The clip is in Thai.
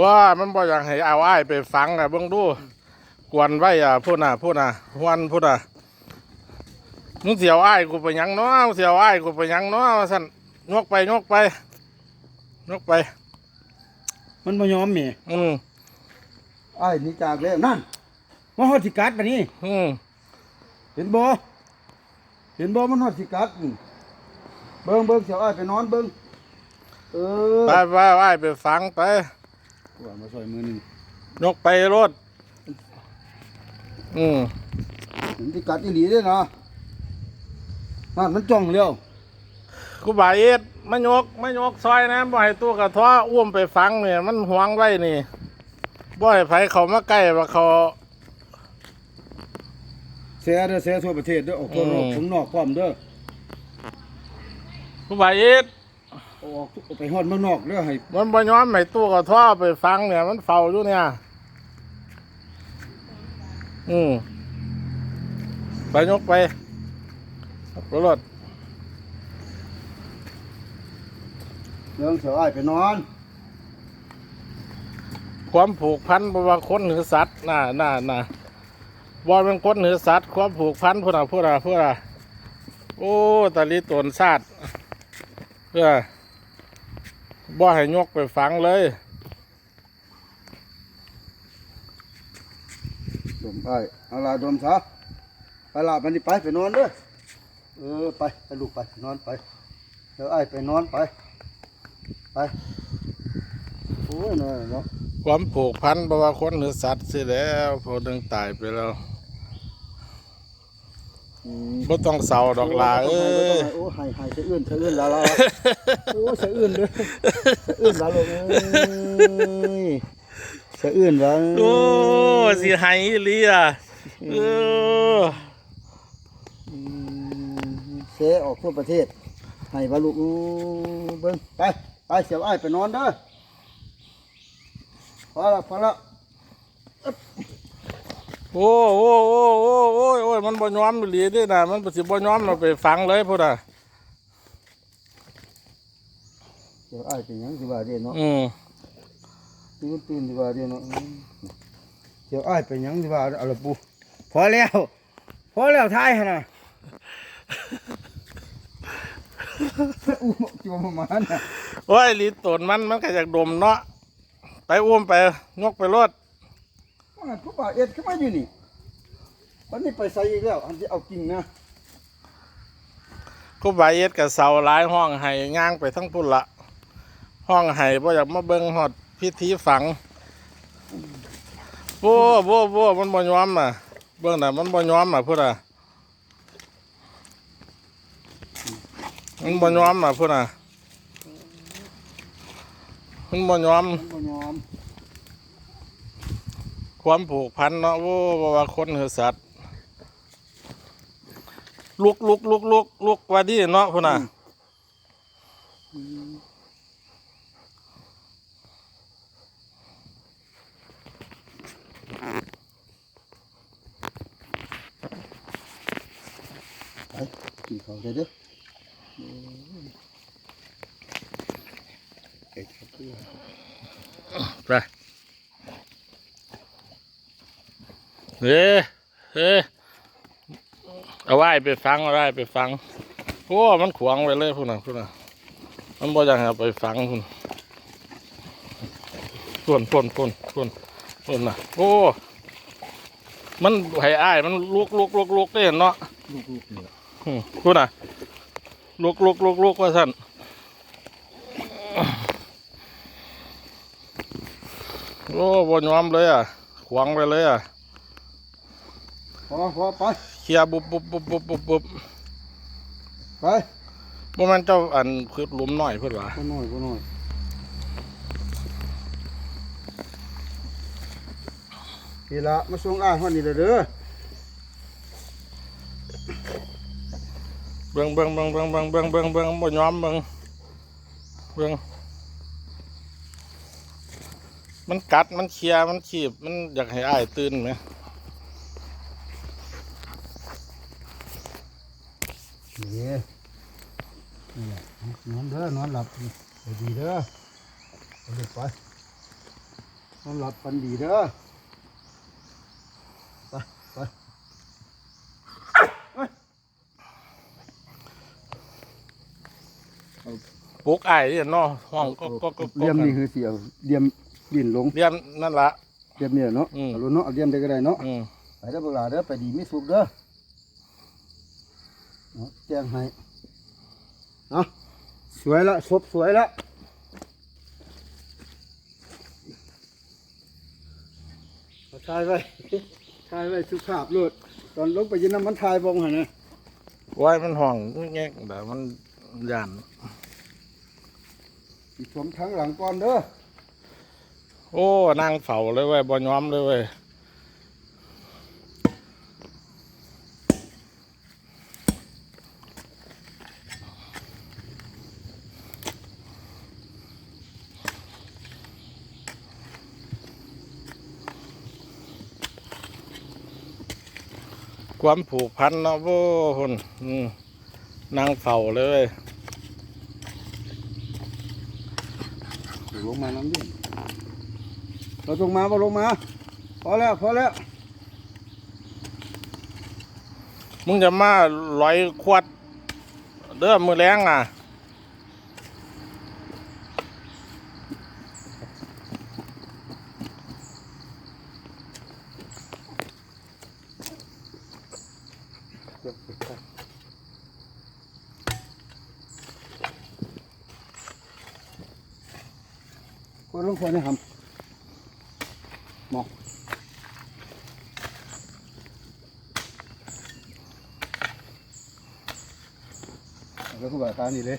ว่ามันบ่อยากให้เอาอ้ายไปฟังอะเบิ่งดู กวนไว้อะพูดน่ะพูดน่ะหวนพูดน่ะมึงเสียวอ้ายกูไปหยังเนาะมึงเสียวอ้ายกูไปหยังเนาะว่าซั่นยกไปยกไปยกไป มันบ่ยอมแหม่อืมไอ้ายหนี่จากแล้วนั่นมาฮอดสิกัดบัดนี้อืมเห็นบ่เห็นบ่มันฮอดสิกัดอืมเบิ่งเบิ่งเสียวอ้ายไปนอนเบิ่งเออ ไปไปอ้ายไปฟังไป ว่ามาซอยมือหนึงยกไปรถอืมมันสิกัดอีหลีเด้อนะนั่นมันจ้องแล้วกูบาเอ็ดมายกมายกซอยนะบ่ให้ตัวกระท้ออ้วมไปฟังเนี่ยมันหวงไว้นี่บ่ให้ไผเขามาใกล้ว่าเขาแชร์เด้อแชร์ทั่วประเทศเด้อออกทั่วโลกอืมข้างนอกพร้อมเด้อกูบาเอ็ดเอาออกทุกไปฮอดเมืองนอกเด้อให้มันบ่ยอมให้ตัวกระท้อไปฟังเนี่ย มันเฝ้าอยู่เนี่ย อืมไปยกไปไปรถเรื่องเสียวอ้ายไปนอน ความผูกพันบ่ว่าคนหรือสัตว์น่ะน่ะน่ะบ่เป็นคนหรือสัตว์ ความผูกพันพุ่นน่ะพุ่นน่ะพุ่นน่ะโอ้ตะลิตนชาติเพื่อ บ่ให้ยกไปฟังเลยดมอ้ายเอาล่ะดมซะไปล่ะมันนี่ไปไปนอนเด้อเออไปไปลูกไปนอนไปเดี๋ยวอ้ายไปนอนไป ไปโอ้ยเนาะเนาะความผูกพันบ่ว่าคนหรือสัตว์สิแล้วพอดึงตายไปแล้วอืม บ่ต้องเศร้าดอกลาเอ้ยโอ้หายหายสะอื้นสะอื้นละละโอ้สะอื้นเลยสะอื้นละลูกเอ้ยสะอื้นละโอ้สิให้อีหลีอะเอออืมเสออกทั่วประเทศให้บาลูกเบิ่งไปไปเสียวไอ้ไปนอนเด้อพอละพอละ โอ้โอ้โอ้โอ้โอ้ยโอ้ยมันบ่ยอมอีหลีเด้น่ะมันบ่สิบ่ยอมเราไปฟังเลยพุ่นน่ะเสียวอ้ายเป็นหยังสิว่าเด้เนาะอืมตื่นตื่นสิว่าเด้เนาะอืมเสียวอ้ายเป็นหยังสิว่าเอาละปูพอแล้วพอแล้วทายหั่นน่ะอู้จิวมามันน่ะโอ้ยลีตนมันมันก็อยากดมเนาะไปอุ้มไปยกไปรถ ว่าผู้บ่าวเอ็ดขึ้นมาอยู่นี่วันนี้ไปใส่อีกแล้ว อันที่เอากิ่งนะกูบาเอ็ดกับเสาหลายห้องไห้ย่างไปทั้งพุ่นละห้องไห้บ่อยากมาเบิ่งฮอดพิธีฝังโว้โว้โว้มันบ่ยอมน่ะเบิ่งน่ะมันบ่ยอมน่ะพุ่นน่ะมันบ่ยอมน่ะพุ่นน่ะมันบ่ยอมมันบ่ยอม ความผูกพันเนาะโว้บ่ว่าคนหรือสัตว์ลุกลุกลุกลุกลุกว่าดีเนาะพุ่นน่ะไปกินข้าวได้เด้อไป เฮ้เฮ้เอาไว้ไปฟังเอาไว้ไปฟังโอ้มันขวางไว้เลยพุ่นน่ะพุ่นน่ะมันบ่อยากให้เอาไปฟังพุ่นพุ่นพุ่นพุ่นพุ่นพุ่นน่ะโอ้มันให้อ้ายมันลุกลุกลุกลุกได้เนาะลูกๆนี่อืมพูดน่ะลุกลุกลุกลุกว่าสั่นโอ้บนยอมเลยอะขวางไปเลยอะ อพอไปเคลียร์บุบบุบบุบบุบบุบบุบไปบ่แมันเจ้าอันคือหลุมหน่อยเพื่อนวะก็น้อยก็น้อยนี่ละมาส่งอ้ายฮอดนี่เด้อเด้อเบิ่งเบิ่งเบิ่งเบิ่งเบิ่งเบิ่งเบิ่งเบิ่งบ่ยอมเบิ่งเบิ่งมันกัดมันเคลียร์มันขีบมันอยากให้อ้ายตื่นไหม นี่นี่แหละนอนเด้อนอนหลับไปดีเด้อเอาเด็กไปนอนหลับฝันดีเด้อไปไปไปปลุกไอ้ายเนาะห้องก็ก็ก็ก็เลี่ยมนี่คือเสียวเลี่ยมดินลงเรียมนั่นละเลี่ยมเนี่ยเนาะอืมเอาลงเนาะเอาเลี่ยมได้ก็ได้เนาะอืมไปเด้อพวกหลาเด้อไปดีมีสุขเด้อเอา แจ้งให้เอาสวยละศพสวยละเอาทายไว้ทายไว้สุภาพโลดตอนลงไปยินน้ำมันทายบองหันนะไว้มันห้องแงกแต่มันย่านอีกสมทั้งหลังก่อนเด้อ โอ้ นั่งเฝ้าเลยเว้ยบ่ยอมเลยเว้ย ความผูกพันเนาะโว้คนอืมนั่งเฝ้าเลยเว้ยลงมาน้ำดิเราลงมาบ่ลงมาพอแล้วพอแล้ว มึงจะมาลอยขวดเด้อมือแรงอะ กดลงไปนะครับมองแล้วก็แบบตานี่เลย